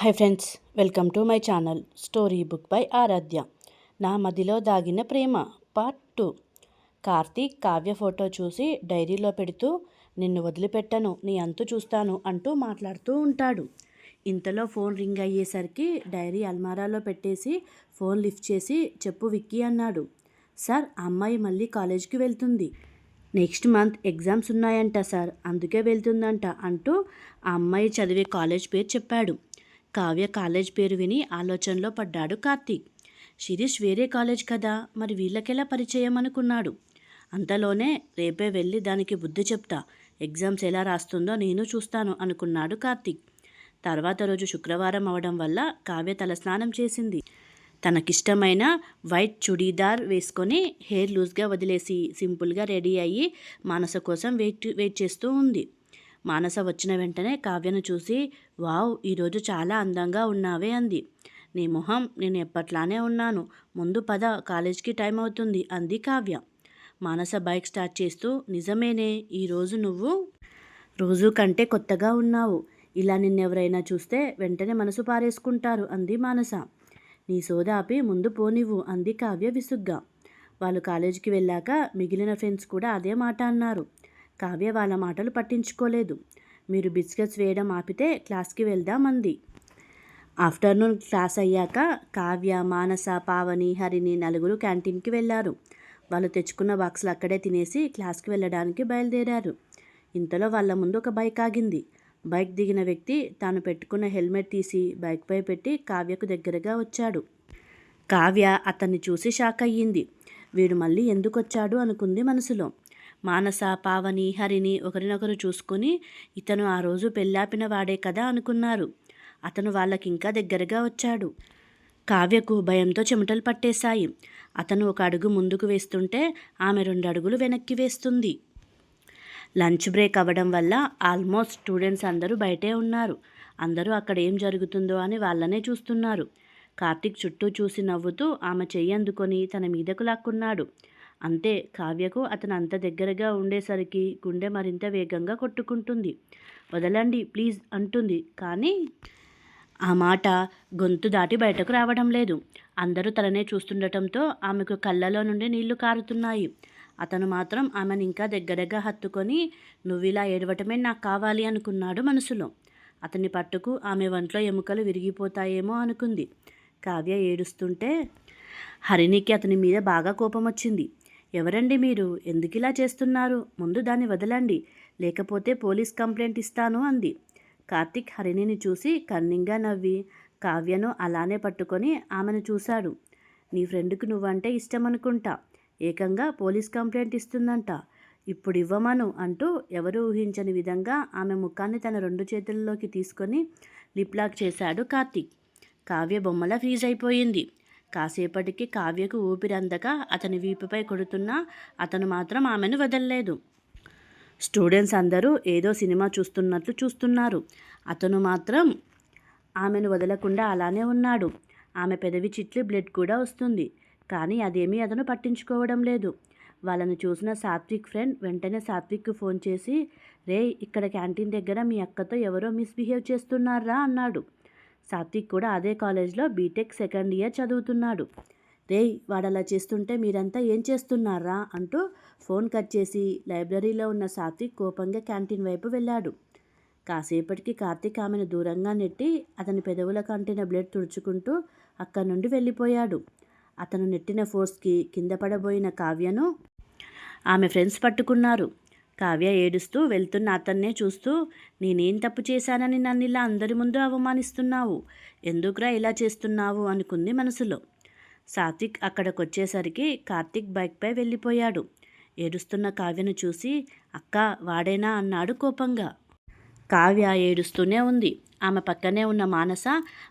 Hi friends welcome to my channel story book by Aaradhya. నా మదిలో దాగిన ప్రేమ part two. Karthik Kavya photo చూసి డైరీలో పెడుతూ నిన్ను వదిలిపెట్టను నీ అంతు చూస్తాను అంటూ మాట్లాడుతూ ఉంటాడు. ఇంతలో ఫోన్ రింగ్ అయ్యేసరికి డైరీ అల్మారాలో పెట్టేసి ఫోన్ లిఫ్ట్ చేసి చెప్పు విక్కీ అన్నాడు. సార్ అమ్మాయి మళ్ళీ కాలేజ్కి వెళ్తుంది. నెక్స్ట్ మంత్ ఎగ్జామ్స్ ఉన్నాయంట సార్ అందుకే వెళ్తుందంట అంటూ ఆ అమ్మాయి చదివే కాలేజ్ పేరు చెప్పాడు. కావ్య కాలేజ్ పేరు విని ఆలోచనలో పడ్డాడు కార్తీక్. శిరీష్ వేరే కాలేజ్ కదా మరి వీళ్ళకెలా పరిచయం అనుకున్నాడు? అంతలోనే రేపే వెళ్ళి దానికి బుద్ధి చెప్తా ఎగ్జామ్స్ ఎలా రాస్తుందో నేను చూస్తాను అనుకున్నాడు కార్తీక్. తర్వాత రోజు శుక్రవారం అవడం వల్ల కావ్య తలస్నానం చేసింది. తనకిష్టమైన వైట్ చుడీదార్ వేసుకొని హెయిర్ లూజ్గా వదిలేసి సింపుల్గా రెడీ అయ్యి మానస కోసం వెయిట్ వెయిట్ చేస్తూ ఉంది. మానస వచ్చిన వెంటనే కావ్యను చూసి వావ్ ఈరోజు చాలా అందంగా ఉన్నావే అంది. నీ మొహం నేను ఎప్పట్లానే ఉన్నాను. ముందు పద కాలేజ్కి టైం అవుతుంది అంది కావ్య. మానస బైక్ స్టార్ట్ చేస్తూ నిజమేనే ఈరోజు నువ్వు రోజు కంటే కొత్తగా ఉన్నావు. ఇలా నిన్నెవరైనా చూస్తే వెంటనే మనసు పారేసుకుంటారు అంది మానస. నీ సోదాపి ముందు పోనివ్వు అంది కావ్య విసుగ్గా. వాళ్ళు కాలేజీకి వెళ్ళాక మిగిలిన ఫ్రెండ్స్ కూడా అదే మాట అన్నారు. కావ్య వాళ్ళ మాటలు పట్టించుకోలేదు. మీరు బిస్కెట్స్ వేయడం ఆపితే క్లాస్కి వెళ్దామంది. ఆఫ్టర్నూన్ క్లాస్ అయ్యాక కావ్య మానస పావని హరిని నలుగురు క్యాంటీన్కి వెళ్ళారు వాళ్ళు తెచ్చుకున్న బాక్సులు అక్కడే తినేసి క్లాస్కి వెళ్ళడానికి బయలుదేరారు. ఇంతలో వాళ్ళ ముందు ఒక బైక్ ఆగింది. బైక్ దిగిన వ్యక్తి తాను పెట్టుకున్న హెల్మెట్ తీసి బైక్పై పెట్టి కావ్యకు దగ్గరగా వచ్చాడు. కావ్య అతన్ని చూసి షాక్ అయ్యింది. వీడు మళ్ళీ ఎందుకు వచ్చాడు అనుకుంది మనసులో. మానస పావని హరిని ఒకరినొకరు చూసుకొని ఇతను ఆ రోజు పెళ్ళాపిన వాడే కదా అనుకున్నారు. అతను వాళ్ళకి ఇంకా దగ్గరగా వచ్చాడు. కావ్యకు భయంతో చెమటలు పట్టేశాయి. అతను ఒక అడుగు ముందుకు వేస్తుంటే ఆమె రెండు అడుగులు వెనక్కి వేస్తుంది. లంచ్ బ్రేక్ అవ్వడం వల్ల ఆల్మోస్ట్ స్టూడెంట్స్ అందరూ బయటే ఉన్నారు. అందరూ అక్కడ ఏం జరుగుతుందో అని వాళ్ళనే చూస్తున్నారు. కార్తీక్ చుట్టూ చూసి నవ్వుతూ ఆమె చెయ్యి అందుకొని తన మీదకు లాక్కున్నాడు. అంతే. కావ్యకు అతను అంత దగ్గరగా ఉండేసరికి గుండె మరింత వేగంగా కొట్టుకుంటుంది. వదలండి ప్లీజ్ అంటుంది. కానీ ఆ మాట గొంతు దాటి బయటకు రావడం లేదు. అందరూ తననే చూస్తుండటంతో ఆమెకు కళ్ళలో నుండి నీళ్ళు కారుతున్నాయి. అతను మాత్రం ఆమెను ఇంకా దగ్గరగా హత్తుకొని నువ్విలా ఏడవటమే నాకు కావాలి అనుకున్నాడు మనసులో. అతని పట్టుకు ఆమె వంట్లో ఎముకలు విరిగిపోతాయేమో అనుకుంది. కావ్య ఏడుస్తుంటే హరిణికి అతని మీద బాగా కోపం వచ్చింది ఎవరండి మీరు? ఎందుకు ఇలా చేస్తున్నారు? ముందు దాన్ని వదలండి. లేకపోతే పోలీస్ కంప్లైంట్ ఇస్తాను అంది. కార్తిక్ హరిణిని చూసి కన్నింగా నవ్వి కావ్యను అలానే పట్టుకొని ఆమెను చూశాడు. నీ ఫ్రెండ్కు నువ్వంటే ఇష్టం అనుకుంటా ఏకంగా పోలీస్ కంప్లైంట్ ఇస్తుందంట. ఇప్పుడు ఇవ్వమను అంటూ ఎవరు ఊహించని విధంగా ఆమె ముఖాన్ని తన రెండు చేతుల్లోకి తీసుకొని లిప్లాక్ చేశాడు కార్తిక్. కావ్య బొమ్మల ఫ్రీజ్ అయిపోయింది కాసేపటికి కావ్యకు ఊపిరందక అతని వీపుపై కొడుతున్నా అతను మాత్రం ఆమెను వదలలేదు. స్టూడెంట్స్ అందరూ ఏదో సినిమా చూస్తున్నట్లు చూస్తున్నారు. అతను మాత్రం ఆమెను వదలకుండా అలానే ఉన్నాడు. ఆమె పెదవి చిట్లి బ్లడ్ కూడా వస్తుంది. కానీ అదేమీ అతను పట్టించుకోవడం లేదు. వాళ్ళని చూసిన సాత్విక్ ఫ్రెండ్ వెంటనే సాత్విక్కు ఫోన్ చేసి రే ఇక్కడ క్యాంటీన్ దగ్గర మీ అక్కతో ఎవరో మిస్బిహేవ్ చేస్తున్నారా? అన్నాడు. సాత్విక్ కూడా అదే కాలేజ్లో బీటెక్ సెకండ్ ఇయర్ చదువుతున్నాడు. రేయ్ వాడు అలా చేస్తుంటే మీరంతా ఏం చేస్తున్నారా? అంటూ ఫోన్ కట్ చేసి లైబ్రరీలో ఉన్న సాత్విక్ కోపంగా క్యాంటీన్ వైపు వెళ్ళాడు. కాసేపటికి కార్తీక్ ఆమెను దూరంగా నెట్టి అతని పెదవుల కంటిన బ్లడ్ తుడుచుకుంటూ అక్కడి నుండి వెళ్ళిపోయాడు. అతను నెట్టిన ఫోర్స్కి కింద పడబోయిన కావ్యను ఆమె ఫ్రెండ్స్ పట్టుకున్నారు. కావ్య ఏడుస్తూ వెళ్తున్న అతన్నే చూస్తూ నేనేం తప్పు చేశానని నన్ను ఇలా అందరి ముందు అవమానిస్తున్నావు? ఎందుకురా ఇలా చేస్తున్నావు? అనుకుంది మనసులో. సాత్విక్ అక్కడికి వచ్చేసరికి కార్తిక్ బైక్పై వెళ్ళిపోయాడు. ఏడుస్తున్న కావ్యను చూసి అక్క వాడేనా? అన్నాడు కోపంగా. కావ్య ఏడుస్తూనే ఉంది. ఆమె పక్కనే ఉన్న మానస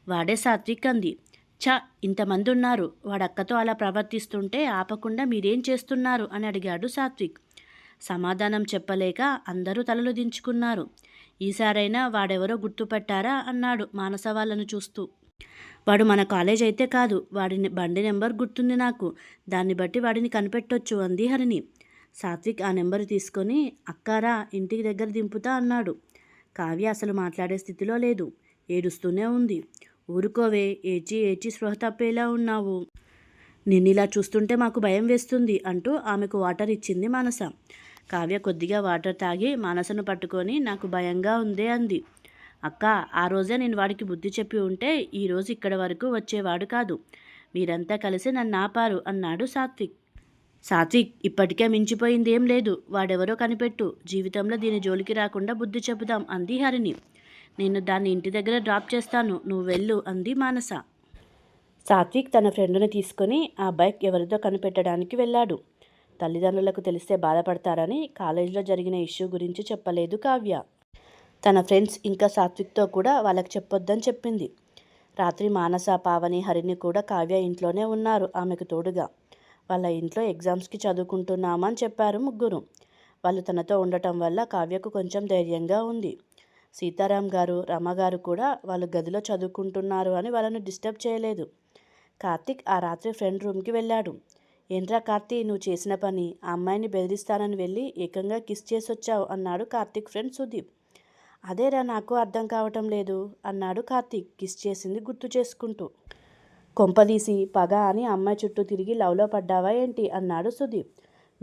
వాడే సాత్విక్ అంది. చ ఇంతమంది ఉన్నారు వాడక్కతో అలా ప్రవర్తిస్తుంటే ఆపకుండా మీరేం చేస్తున్నారు? అని అడిగాడు సాత్విక్. సమాధానం చెప్పలేక అందరూ తలలు దించుకున్నారు. ఈసారైనా వాడెవరో గుర్తుపట్టారా అన్నాడు మానస వాళ్ళను చూస్తూ. వాడు మన కాలేజ్ అయితే కాదు వాడిని బండి నెంబర్ గుర్తుంది నాకు. దాన్ని బట్టి వాడిని కనిపెట్టొచ్చు అంది హరిణి. సాత్విక్ ఆ నెంబర్ తీసుకొని అక్కారా ఇంటికి దగ్గర దింపుతా అన్నాడు. కావ్య అసలు మాట్లాడే స్థితిలో లేదు. ఏడుస్తూనే ఉంది. ఊరుకోవే ఏచి ఏచి స్పృహ తప్పేలా ఉన్నావు? నిన్నిలా చూస్తుంటే మాకు భయం వేస్తుంది అంటూ ఆమెకు వాటర్ ఇచ్చింది మానస. కావ్య కొద్దిగా వాటర్ తాగి మనసును పట్టుకొని నాకు భయంగా ఉందే అంది. అక్క ఆ రోజే నేను వాడికి బుద్ధి చెప్పి ఉంటే ఈరోజు ఇక్కడ వరకు వచ్చేవాడు కాదు. మీరంతా కలిసి నన్ను ఆపారు అన్నాడు సాత్విక్. సాత్విక్ ఇప్పటికే మించిపోయింది ఏం లేదు. వాడెవరో కనిపెట్టు. జీవితంలో దీని జోలికి రాకుండా బుద్ధి చెబుదాం అంది హరిణి. నేను దాన్ని ఇంటి దగ్గర డ్రాప్ చేస్తాను. నువ్వు వెళ్ళు అంది మానస. సాత్విక్ తన ఫ్రెండ్ని తీసుకొని ఆ బైక్ ఎవరిదో కనిపెట్టడానికి వెళ్ళాడు. తల్లిదండ్రులకు తెలిస్తే బాధపడతారని కాలేజీలో జరిగిన ఇష్యూ గురించి చెప్పలేదు కావ్య. తన ఫ్రెండ్స్ ఇంకా సాత్విక్తో కూడా వాళ్ళకి చెప్పొద్దని చెప్పింది. రాత్రి మానస పావని హరిని కూడా కావ్య ఇంట్లోనే ఉన్నారు ఆమెకు తోడుగా. వాళ్ళ ఇంట్లో ఎగ్జామ్స్కి చదువుకుంటున్నామని చెప్పారు ముగ్గురు. వాళ్ళు తనతో ఉండటం వల్ల కావ్యకు కొంచెం ధైర్యంగా ఉంది. సీతారాం గారు రమ్మగారు కూడా వాళ్ళు గదిలో చదువుకుంటున్నారు అని వాళ్ళను డిస్టర్బ్ చేయలేదు. కార్తిక్ ఆ రాత్రి ఫ్రెండ్ రూమ్కి వెళ్ళాడు. ఏంట్రా కార్తీ నువ్వు చేసిన పని ఆ అమ్మాయిని బెదిరిస్తానని వెళ్ళి ఏకంగా కిస్ చేసొచ్చావు అన్నాడు కార్తీక్ ఫ్రెండ్ సుదీప్. అదేరా నాకు అర్థం కావటం లేదు అన్నాడు కార్తీక్ కిస్ చేసింది గుర్తు చేసుకుంటూ. కొంపదీసి పగ అని అమ్మాయి చుట్టూ తిరిగి లవ్లో పడ్డావా ఏంటి? అన్నాడు సుదీప్.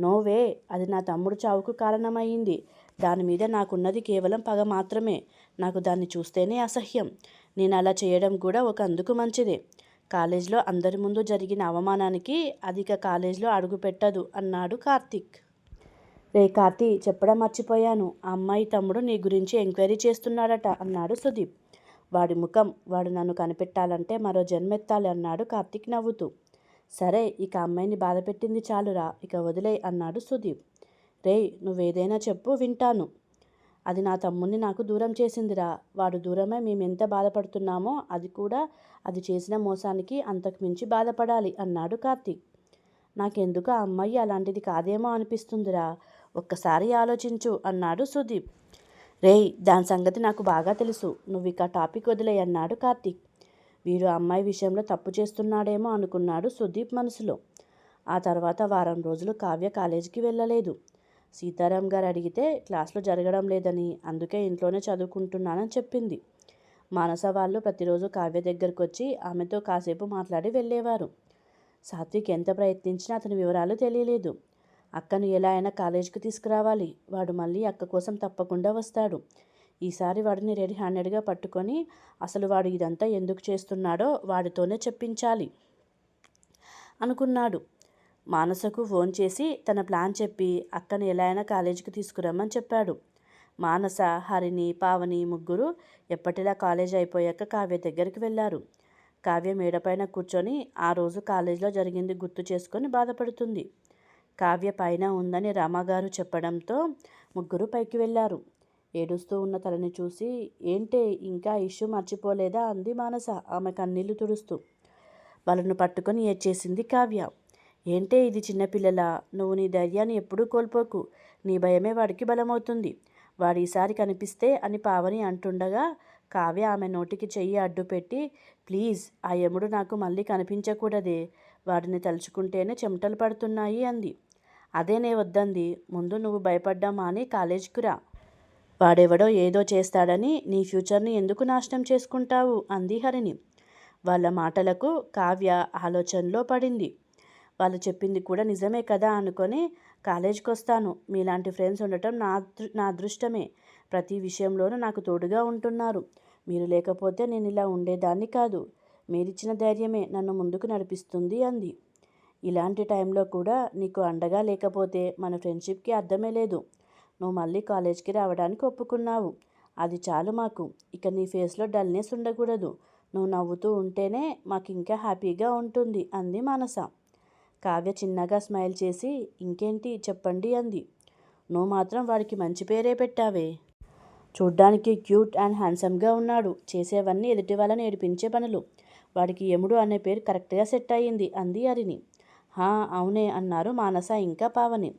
నోవే అది నా తమ్ముడు చావుకు కారణమయ్యింది. దాని మీద నాకున్నది కేవలం పగ మాత్రమే. నాకు దాన్ని చూస్తేనే అసహ్యం. నేను అలా చేయడం కూడా ఒక అందుకు మంచిదే. కాలేజ్లో అందరి ముందు జరిగిన అవమానానికి అధిక కాలేజ్లో అడుగు పెట్టదు అన్నాడు కార్తీక్. రే కార్తీ చెప్పడం మర్చిపోయాను. ఆ అమ్మాయి తమ్ముడు నీ గురించి ఎంక్వైరీ చేస్తున్నాడట అన్నాడు సుదీప్. వాడి ముఖం వాడు నన్ను కనిపెట్టాలంటే మరో జన్మెత్తాలి అన్నాడు కార్తీక్ నవ్వుతూ. సరే ఇక అమ్మాయిని బాధపెట్టింది చాలురా ఇక వదిలే అన్నాడు సుదీప్. రే నువ్వేదైనా చెప్పు వింటాను. అది నా తమ్ముణ్ణి నాకు దూరం చేసిందిరా. వాడు దూరమై మేమెంత బాధపడుతున్నామో అది కూడా అది చేసిన మోసానికి అంతకు మించి బాధపడాలి అన్నాడు కార్తీక్. నాకెందుకు ఆ అమ్మాయి అలాంటిది కాదేమో అనిపిస్తుందిరా. ఒక్కసారి ఆలోచించు అన్నాడు సుదీప్. రేయ్ దాని సంగతి నాకు బాగా తెలుసు. నువ్వు ఇక టాపిక్ వదిలే అన్నాడు కార్తీక్. వీడు అమ్మాయి విషయంలో తప్పు చేస్తున్నాడేమో అనుకున్నాడు సుదీప్ మనసులో. ఆ తర్వాత వారం రోజులు కావ్య కాలేజీకి వెళ్ళలేదు. సీతారాం గారు అడిగితే క్లాస్లో జరగడం లేదని అందుకే ఇంట్లోనే చదువుకుంటున్నానని చెప్పింది. మానస వాళ్ళు ప్రతిరోజు కావ్య దగ్గరకు వచ్చి ఆమెతో కాసేపు మాట్లాడి వెళ్ళేవారు. సాత్విక్ ఎంత ప్రయత్నించినా అతని వివరాలు తెలియలేదు. అక్కను ఎలా అయినా కాలేజీకి తీసుకురావాలి. వాడు మళ్ళీ అక్క కోసం తప్పకుండా వస్తాడు. ఈసారి వాడిని రెడీ హ్యాండెడ్గా పట్టుకొని అసలు వాడు ఇదంతా ఎందుకు చేస్తున్నాడో వాడితోనే చెప్పించాలి అనుకున్నాడు. మానసకు ఫోన్ చేసి తన ప్లాన్ చెప్పి అక్కని ఎలా అయినా కాలేజీకి తీసుకురమ్మని చెప్పాడు. మానస హరిణి పావని ముగ్గురు ఎప్పటిలా కాలేజ్ అయిపోయాక కావ్య దగ్గరికి వెళ్ళారు. కావ్య మేడపైన కూర్చొని ఆ రోజు కాలేజీలో జరిగింది గుర్తు చేసుకొని బాధపడుతుంది. కావ్య పైన ఉందని రామగారు చెప్పడంతో ముగ్గురు పైకి వెళ్ళారు. ఏడుస్తూ ఉన్న తలని చూసి ఏంటే ఇంకా ఇష్యూ మర్చిపోలేదా? అంది మానస ఆమె కన్నీళ్ళు తుడుస్తూ. వాళ్ళను పట్టుకొని ఏడ్చేసింది కావ్య. ఏంటే ఇది చిన్నపిల్లల నువ్వు నీ ధైర్యాన్ని ఎప్పుడూ కోల్పోకు. నీ భయమే వాడికి బలమవుతుంది. వాడు ఈసారి కనిపిస్తే అని పావని అంటుండగా కావ్య ఆమె నోటికి చెయ్యి అడ్డుపెట్టి ప్లీజ్ ఆ యముడు నాకు మళ్ళీ కనిపించకూడదే. వాడిని తలుచుకుంటేనే చెమటలు పడుతున్నాయి అంది. అదేనే వద్దంది. ముందు నువ్వు భయపడ్డామా అని కాలేజీకి రా. వాడెవడో ఏదో చేస్తాడని నీ ఫ్యూచర్ని ఎందుకు నాశనం చేసుకుంటావు? అంది హరిణి. వాళ్ళ మాటలకు కావ్య ఆలోచనలో పడింది. వాళ్ళు చెప్పింది కూడా నిజమే కదా అనుకొని కాలేజీకి వస్తాను మీలాంటి ఫ్రెండ్స్ ఉండటం నా నా అదృష్టమే. ప్రతి విషయంలోనూ నాకు తోడుగా ఉంటున్నారు. మీరు లేకపోతే నేను ఇలా ఉండేదాన్ని కాదు. మీరిచ్చిన ధైర్యమే నన్ను ముందుకు నడిపిస్తుంది అంది. ఇలాంటి టైంలో కూడా నీకు అండగా లేకపోతే మన ఫ్రెండ్షిప్కి అర్థమే లేదు. నువ్వు మళ్ళీ కాలేజ్కి రావడానికి ఒప్పుకున్నావు. అది చాలు మాకు. ఇక నీ ఫేస్లో డల్నెస్ ఉండకూడదు. నువ్వు నవ్వుతూ ఉంటేనే మాకు ఇంకా హ్యాపీగా ఉంటుంది అంది మానస. కావ్య చిన్నగా స్మైల్ చేసి ఇంకేంటి చెప్పండి అంది. నువ్వు మాత్రం వాడికి మంచి పేరే పెట్టావే. చూడ్డానికి క్యూట్ అండ్ హ్యాండ్సమ్గా ఉన్నాడు. చేసేవన్నీ ఎదుటి వాళ్ళని ఏడిపించే పనులు. వాడికి యముడు అనే పేరు కరెక్ట్గా సెట్ అయ్యింది అంది అరిని హా అవునే అన్నారు మానస ఇంకా పావని.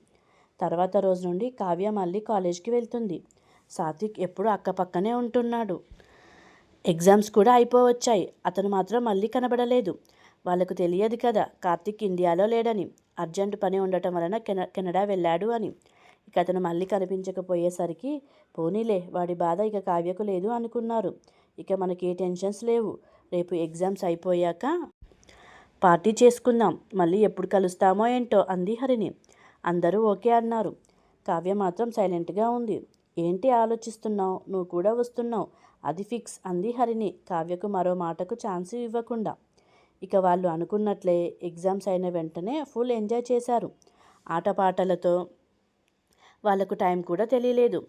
తర్వాత రోజు నుండి కావ్య మళ్ళీ కాలేజ్కి వెళ్తుంది. సాత్విక్ ఎప్పుడు అక్కపక్కనే ఉంటున్నాడు. ఎగ్జామ్స్ కూడా అయిపోవచ్చాయి. అతను మాత్రం మళ్ళీ కనబడలేదు. వాళ్ళకు తెలియదు కదా కార్తిక్ ఇండియాలో లేడని అర్జెంట్ పని ఉండటం వలన కెన కెనడా వెళ్ళాడు అని. ఇక అతను మళ్ళీ కనిపించకపోయేసరికి పోనీలే వాడి బాధ ఇక కావ్యకు లేదు అనుకున్నారు. ఇక మనకి ఏ టెన్షన్స్ లేవు. రేపు ఎగ్జామ్స్ అయిపోయాక పార్టీ చేసుకుందాం మళ్ళీ ఎప్పుడు కలుస్తామో ఏంటో అంది హరిని. అందరూ ఓకే అన్నారు. కావ్య మాత్రం సైలెంట్గా ఉంది. ఏంటి ఆలోచిస్తున్నావు? నువ్వు కూడా వస్తున్నావు. అది ఫిక్స్ అంది హరిని. కావ్యకు మరో మాటకు ఛాన్స్ ఇవ్వకుండా. ఇక వాళ్ళు అనుకున్నట్లే ఎగ్జామ్స్ అయిన వెంటనే ఫుల్ ఎంజాయ్ చేశారు. ఆటపాటలతో వాళ్ళకు టైం కూడా తెలియలేదు.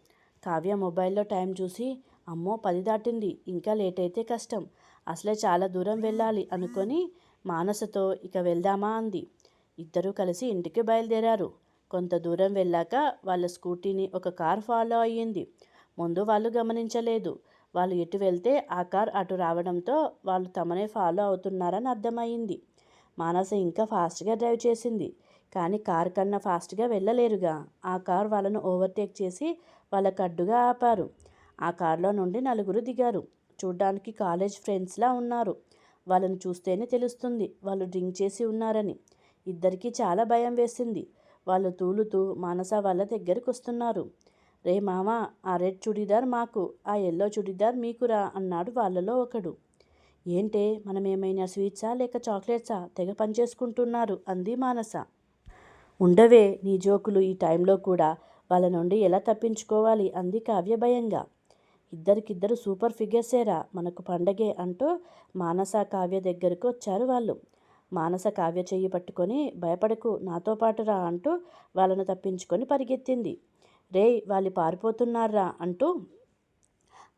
కావ్య మొబైల్లో టైం చూసి అమ్మో పది దాటింది ఇంకా లేట్ అయితే కష్టం అసలే చాలా దూరం వెళ్ళాలి అనుకొని మానసతో ఇక వెళ్దామా అంది. ఇద్దరూ కలిసి ఇంటికి బయలుదేరారు. కొంత దూరం వెళ్ళాక వాళ్ళ స్కూటీని ఒక కార్ ఫాలో అయ్యింది. ముందు వాళ్ళు గమనించలేదు. వాళ్ళు ఎటు వెళ్తే ఆ కార్ అటు రావడంతో వాళ్ళు తమనే ఫాలో అవుతున్నారని అర్థమైంది మానస ఇంకా ఫాస్ట్గా డ్రైవ్ చేసింది. కానీ కార్ కన్నా ఫాస్ట్గా వెళ్ళలేరుగా. ఆ కార్ వాళ్ళను ఓవర్టేక్ చేసి వాళ్ళకు అడ్డుగా ఆపారు. ఆ కార్లో నుండి నలుగురు దిగారు. చూడ్డానికి కాలేజ్ ఫ్రెండ్స్లా ఉన్నారు. వాళ్ళని చూస్తేనే తెలుస్తుంది వాళ్ళు డ్రింక్ చేసి ఉన్నారని. ఇద్దరికీ చాలా భయం వేసింది. వాళ్ళు తూలుతూ మానస వాళ్ళ దగ్గరికి వస్తున్నారు రే మామ ఆ రెడ్ చుడిదార్ మాకు ఆ ఎల్లో చుడిదార్ మీకురా అన్నాడు వాళ్ళలో ఒకడు. ఏంటే మనం ఏమైనా స్వీట్సా లేక చాక్లెట్సా? తెగ పనిచేసుకుంటున్నారు అంది మానస. ఉండవే నీ జోకులు ఈ టైంలో కూడా వాళ్ళ నుండి ఎలా తప్పించుకోవాలి? అంది కావ్య భయంగా. ఇద్దరికిద్దరు సూపర్ ఫిగర్సేరా మనకు పండగే అంటూ మానస కావ్య దగ్గరకు వచ్చారు వాళ్ళు. మానస కావ్య చెయ్యి పట్టుకొని భయపడకు నాతో పాటు రా అంటూ వాళ్ళను తప్పించుకొని పరిగెత్తింది. రే వాళ్ళు పారిపోతున్నారా అంటూ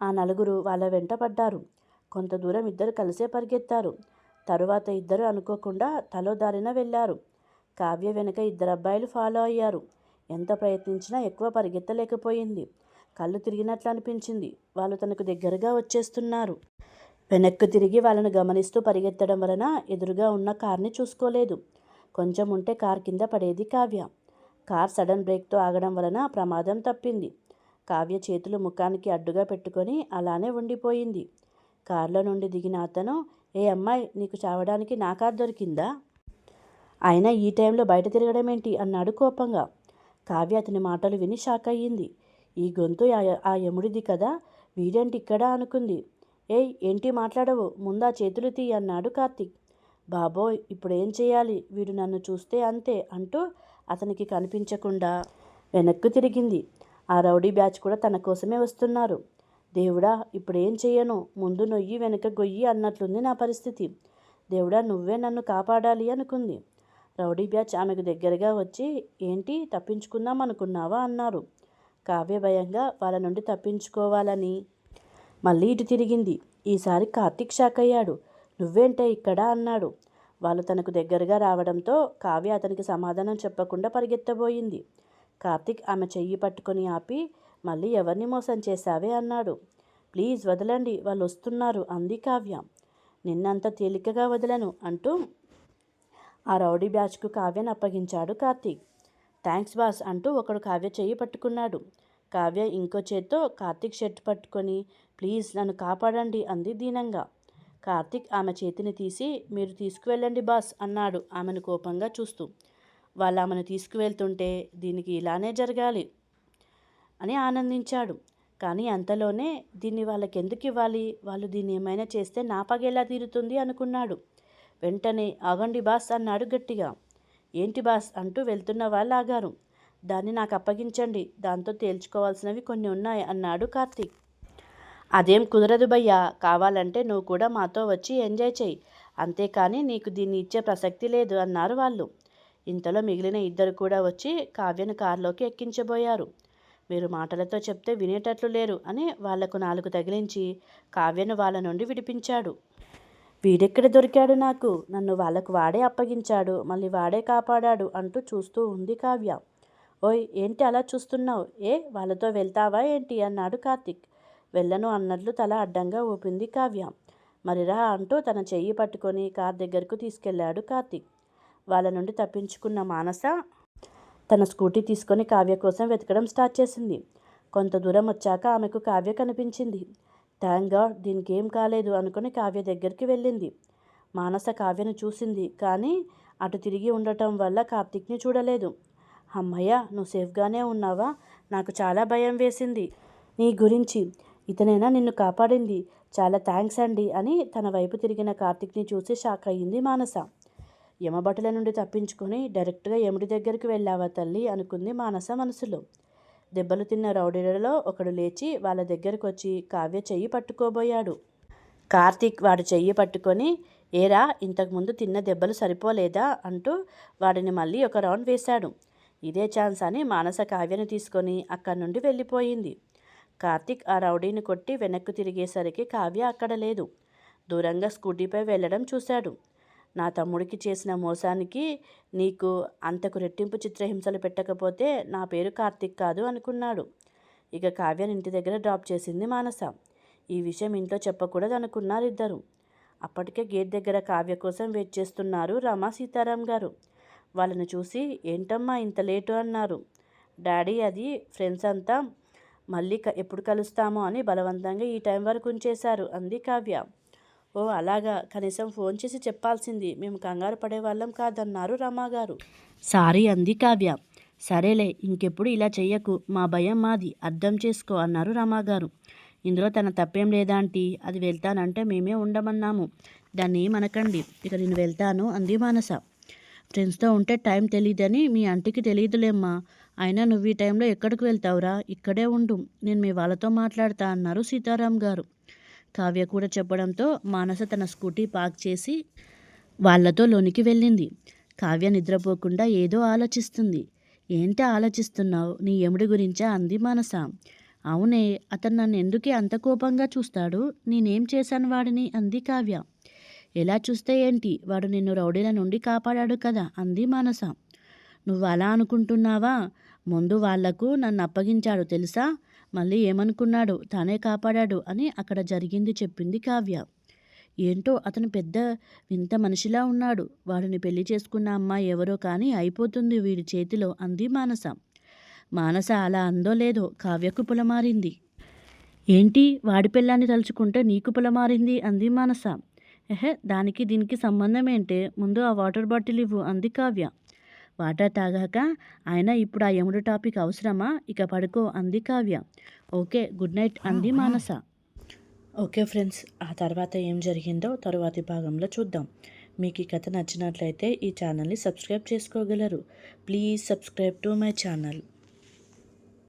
ఆ నలుగురు వాళ్ళ వెంట పడ్డారు. కొంత దూరం ఇద్దరు కలిసే పరిగెత్తారు. తరువాత ఇద్దరు అనుకోకుండా తలో దారిన వెళ్ళారు. కావ్య వెనుక ఇద్దరు అబ్బాయిలు ఫాలో అయ్యారు. ఎంత ప్రయత్నించినా ఎక్కువ పరిగెత్తలేకపోయింది. కళ్ళు తిరిగినట్లు అనిపించింది. వాళ్ళు తనకు దగ్గరగా వచ్చేస్తున్నారు. వెనక్కు తిరిగి వాళ్ళను గమనిస్తూ పరిగెత్తడం వలన ఎదురుగా ఉన్న కార్ని చూసుకోలేదు. కొంచెం ఉంటే కార్ కింద పడేది కావ్య. కార్ సడన్ బ్రేక్తో ఆగడం వలన ప్రమాదం తప్పింది. కావ్య చేతులు ముఖానికి అడ్డుగా పెట్టుకొని అలానే ఉండిపోయింది. కారులో నుండి దిగిన అతను ఏ అమ్మాయి నీకు చావడానికి నా కార్ దొరికిందా? అయినా ఈ టైంలో బయట తిరగడం ఏంటి అన్నాడు కోపంగా. కావ్య అతని మాటలు విని షాక్ అయ్యింది. ఈ గొంతు ఆ యముడిది కదా వీడేంటి ఇక్కడ? అనుకుంది. ఏయ్ ఏంటి మాట్లాడవు ముందా చేతులు తీ అన్నాడు కార్తిక్. బాబోయ్ ఇప్పుడు ఏం చేయాలి? వీడు నన్ను చూస్తే అంతే అంటూ అతనికి కనిపించకుండా వెనక్కు తిరిగింది. ఆ రౌడీ బ్యాచ్ కూడా తన కోసమే వస్తున్నారు. దేవుడా ఇప్పుడేం చేయను చెయ్యను? ముందు నొయ్యి వెనక గొయ్యి అన్నట్లుంది నా పరిస్థితి. దేవుడా నువ్వే నన్ను కాపాడాలి అనుకుంది. రౌడీ బ్యాచ్ ఆమెకు దగ్గరగా వచ్చి ఏంటి తప్పించుకుందాం అనుకున్నావా? అన్నారు. కావ్య భయంగా వాళ్ళ నుండి తప్పించుకోవాలని. మళ్ళీ ఇటు తిరిగింది. ఈసారి కార్తీక్ షాక్ అయ్యాడు. నువ్వేంటే ఇక్కడ? అన్నాడు. వాళ్ళు తనకు దగ్గరగా రావడంతో కావ్య అతనికి సమాధానం చెప్పకుండా పరిగెత్తబోయింది. కార్తిక్ ఆమె చెయ్యి పట్టుకొని ఆపి మళ్ళీ ఎవరిని మోసం చేశావే? అన్నాడు. ప్లీజ్ వదలండి వాళ్ళు వస్తున్నారు అంది కావ్య. నిన్నంత తేలికగా వదలను అంటూ ఆ రౌడీ బ్యాచ్కు కావ్యను అప్పగించాడు కార్తీక్. థ్యాంక్స్ బాస్ అంటూ ఒకడు కావ్య చెయ్యి పట్టుకున్నాడు. కావ్య ఇంకో చేత్తో కార్తీక్ షర్ట్ పట్టుకొని ప్లీజ్ నన్ను కాపాడండి అంది దీనంగా. కార్తిక్ ఆమె చేతిని తీసి మీరు తీసుకువెళ్ళండి బాస్ అన్నాడు ఆమెను కోపంగా చూస్తూ. వాళ్ళు ఆమెను తీసుకువెళ్తుంటే దీనికి ఇలానే జరగాలి అని ఆనందించాడు. కానీ అంతలోనే దీన్ని వాళ్ళకి ఎందుకు ఇవ్వాలి వాళ్ళు దీన్ని ఏమైనా చేస్తే నా పగేలా తీరుతుంది? అనుకున్నాడు. వెంటనే ఆగండి బాస్ అన్నాడు గట్టిగా. ఏంటి బాస్? అంటూ వెళ్తున్న వాళ్ళు ఆగారు. దాన్ని నాకు అప్పగించండి. దాంతో తేల్చుకోవాల్సినవి కొన్ని ఉన్నాయి అన్నాడు కార్తీక్. అదేం కుదరదు భయ్యా కావాలంటే నువ్వు కూడా మాతో వచ్చి ఎంజాయ్ చెయ్యి అంతేకాని నీకు దీన్ని ఇచ్చే ప్రసక్తి లేదు అన్నారు వాళ్ళు. ఇంతలో మిగిలిన ఇద్దరు కూడా వచ్చి కావ్యను కారులోకి ఎక్కించబోయారు. మీరు మాటలతో చెప్తే వినేటట్లు లేరు అని వాళ్ళకు నాలుగు తగిలించి కావ్యను వాళ్ళ నుండి విడిపించాడు. వీడెక్కడ దొరికాడు నాకు? నన్ను వాళ్ళకు వాడే అప్పగించాడు మళ్ళీ వాడే కాపాడాడు అంటూ చూస్తూ ఉంది కావ్య. ఓయ్ ఏంటి అలా చూస్తున్నావు? ఏ వాళ్ళతో వెళ్తావా ఏంటి? అన్నాడు కార్తిక్. వెళ్ళను అన్నట్లు తల అడ్డంగా ఊపింది కావ్య. మరిరా అంటూ తన చెయ్యి పట్టుకొని కార్ దగ్గరకు తీసుకెళ్ళాడు కార్తిక్. వాళ్ళ నుండి తప్పించుకున్న మానస తన స్కూటీ తీసుకొని కావ్య కోసం వెతకడం స్టార్ట్ చేసింది. కొంత దూరం వచ్చాక ఆమెకు కావ్య కనిపించింది. థ్యాంక్ గాడ్ దీనికి ఏం కాలేదు అనుకుని కావ్య దగ్గరికి వెళ్ళింది. మానస కావ్యను చూసింది కానీ అటు తిరిగి ఉండటం వల్ల కార్తీక్ని చూడలేదు. అమ్మయ్య నువ్వు సేఫ్గానే ఉన్నావా? నాకు చాలా భయం వేసింది. నీ గురించి ఇతనైనా నిన్ను కాపాడింది? చాలా థ్యాంక్స్ అండి అని తన వైపు తిరిగిన కార్తిక్ని చూసి షాక్ అయ్యింది మానస. యమభటుల నుండి తప్పించుకొని డైరెక్ట్గా యముడి దగ్గరికి వెళ్ళావా తల్లి? అనుకుంది మానస మనసులో. దెబ్బలు తిన్న రౌడీలలో ఒకడు లేచి వాళ్ళ దగ్గరకు వచ్చి కావ్య చెయ్యి పట్టుకోబోయాడు. కార్తీక్ వాడి చెయ్యి పట్టుకొని ఏరా ఇంతకుముందు తిన్న దెబ్బలు సరిపోలేదా? అంటూ వాడిని మళ్ళీ ఒక రౌండ్ వేశాడు. ఇదే ఛాన్స్ అని మానస కావ్యను తీసుకొని అక్కడి నుండి వెళ్ళిపోయింది. కార్తీక్ ఆ రౌడీని కొట్టి వెనక్కు తిరిగేసరికి కావ్య అక్కడ లేదు. దూరంగా స్కూటీపై వెళ్ళడం చూశాడు. నా తమ్ముడికి చేసిన మోసానికి నీకు అంతకు రెట్టింపు చిత్రహింసలు పెట్టకపోతే నా పేరు కార్తీక్ కాదు అనుకున్నాడు. ఇక కావ్యని ఇంటి దగ్గర డ్రాప్ చేసింది మానస. ఈ విషయం ఇంట్లో చెప్పకూడదు అనుకున్నారు ఇద్దరు అప్పటికే గేట్ దగ్గర కావ్య కోసం వెయిట్ చేస్తున్నారు రమా సీతారాం గారు. వాళ్ళని చూసి ఏంటమ్మా ఇంత లేటు? అన్నారు. డాడీ అది ఫ్రెండ్స్ అంతా మళ్ళీ క- ఎప్పుడు కలుస్తామో అని బలవంతంగా ఈ టైం వరకు ఉంచేశారు. అంది కావ్య. ఓ అలాగా. కనీసం ఫోన్ చేసి చెప్పాల్సింది. మేము కంగారు పడే వాళ్ళం కాదన్నారు రమాగారు సారీ అంది కావ్య. సరేలే ఇంకెప్పుడు ఇలా చెయ్యకు. మా భయం మాది. అర్థం చేసుకో అన్నారు రమాగారు ఇందులో తన తప్పేం లేదా ఆంటీ? అది వెళ్తానంటే మేమే ఉండమన్నాము. దాన్ని ఏమనకండి. ఇక నేను వెళ్తాను అంది మానస. ఫ్రెండ్స్తో ఉంటే టైం తెలియదని మీ అంటికి తెలియదులేమ్మా అయినా నువ్వు ఈ టైంలో ఎక్కడికి వెళ్తావురా? ఇక్కడే ఉండు. నేను మీ వాళ్ళతో మాట్లాడతా అన్నారు సీతారాం గారు. కావ్య కూడా చెప్పడంతో మానస తన స్కూటీ పార్క్ చేసి వాళ్ళతో లోనికి వెళ్ళింది. కావ్య నిద్రపోకుండా ఏదో ఆలోచిస్తుంది. ఏంటి ఆలోచిస్తున్నావు? నీ ఎముడి గురించా? అంది మానస. అవునే అతను నన్ను ఎందుకే అంత కోపంగా చూస్తాడు? నేనేం చేశాను వాడిని? అంది కావ్య. ఎలా చూస్తే ఏంటి? వాడు నిన్ను రౌడీల నుండి కాపాడాడు కదా? అంది మానస. నువ్వు అలా అనుకుంటున్నావా? ముందు వాళ్ళకు నన్ను అప్పగించాడు తెలుసా? మళ్ళీ ఏమనుకున్నాడు? తానే కాపాడాడు అని అక్కడ జరిగింది చెప్పింది కావ్య. ఏంటో అతను పెద్ద వింత మనిషిలా ఉన్నాడు. వాడిని పెళ్ళి చేసుకున్న అమ్మాయి ఎవరో కానీ అయిపోతుంది వీడి చేతిలో అంది మానస. మానస అలా అందో లేదో కావ్యకు పులమారింది. ఏంటి? వాడి పిల్లాన్ని తలుచుకుంటే నీకు పులమారింది? అంది మానస. ఎహె దానికి దీనికి సంబంధం ఏంటే? ముందు ఆ వాటర్ బాటిల్ ఇవ్వు అంది కావ్య. వాటర్ తాగాక ఆయన ఇప్పుడు ఆ యముడు టాపిక్ అవసరమా? ఇక పడుకో అంది కావ్య. ఓకే గుడ్ నైట్ అంది మానస. ఓకే ఫ్రెండ్స్ ఆ తర్వాత ఏం జరిగిందో తరువాతి భాగంలో చూద్దాం. మీకు ఈ కథ నచ్చినట్లయితే ఈ ఛానల్ని సబ్స్క్రైబ్ చేసుకోగలరు. Please subscribe to my channel.